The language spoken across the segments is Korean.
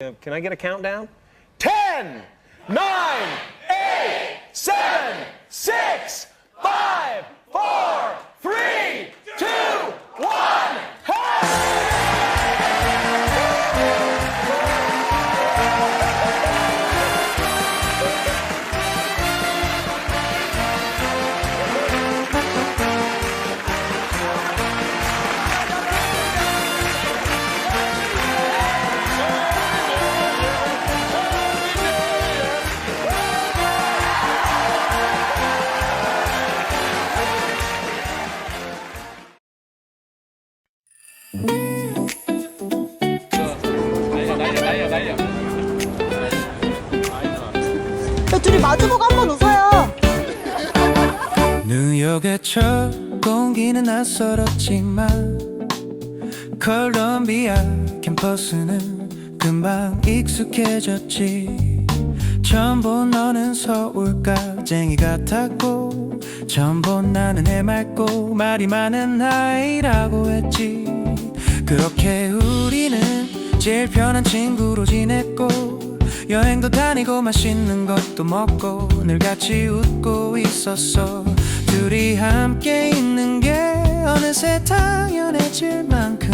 Can I get a countdown? Ten, nine, eight, seven, six, five. 마주보고 한 번 웃어요. 뉴욕의 첫 공기는 낯설었지만 콜롬비아 캠퍼스는 금방 익숙해졌지 처음 본 너는 서울까쟁이 같았고 처음 본 나는 해맑고 말이 많은 아이라고 했지 그렇게 우리는 제일 편한 친구로 지냈고 여행도 다니고 맛있는 것도 먹고 늘 같이 웃고 있었어. 둘이 함께 있는 게 어느새 당연해질 만큼.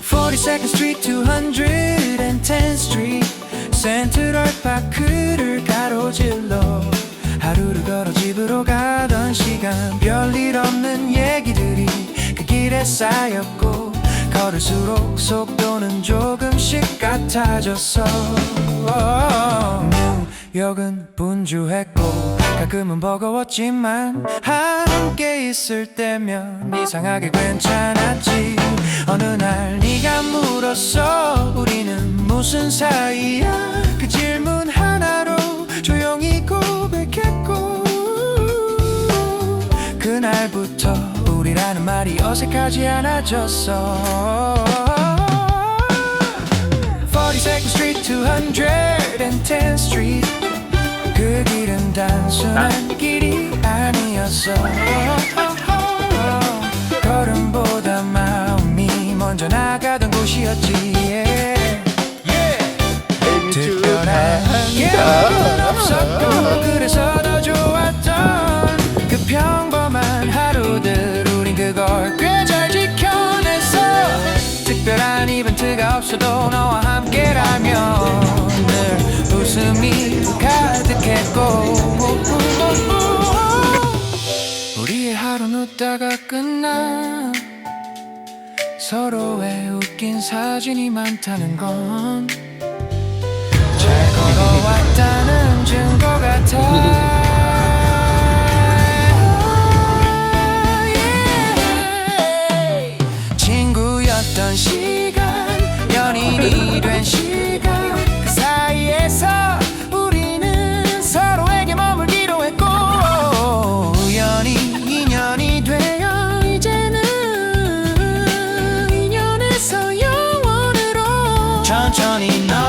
42nd Street 210th Street 센트럴 파크를 가로질러 걸을수록 속도는 조금씩 같아졌어. 뉴욕은 분주했고 가끔은 버거웠지만 함께 있을 때면 이상하게 괜찮았지. 어느 날 네가 물었어. 우리는 무슨 사이야? 그 질문 하나로 조용히 고백했고 그날부터 우리라는 말이 어색하지 않아졌어 42nd Street 210th Street. 그 길은 단순한 길이 아니었어. 걸음보다 마음이 먼저 나가던 곳이었지. Yeah. 특별한 건 없었고 그래서 특별한 이벤트가 없어도 너와 함께라면 늘 웃음이 가득했고 우리의 하루는 웃다가 끝나 서로의 웃긴 사진이 많다는 건 잘 걸어왔다는 증거 같아 친구였던 시간 연인이 된 시간. 그 사이에서 우리는 서로에게 머물기로 했고 우연히 인연이 되어 이제는 인연에서 영원으로 천천히 너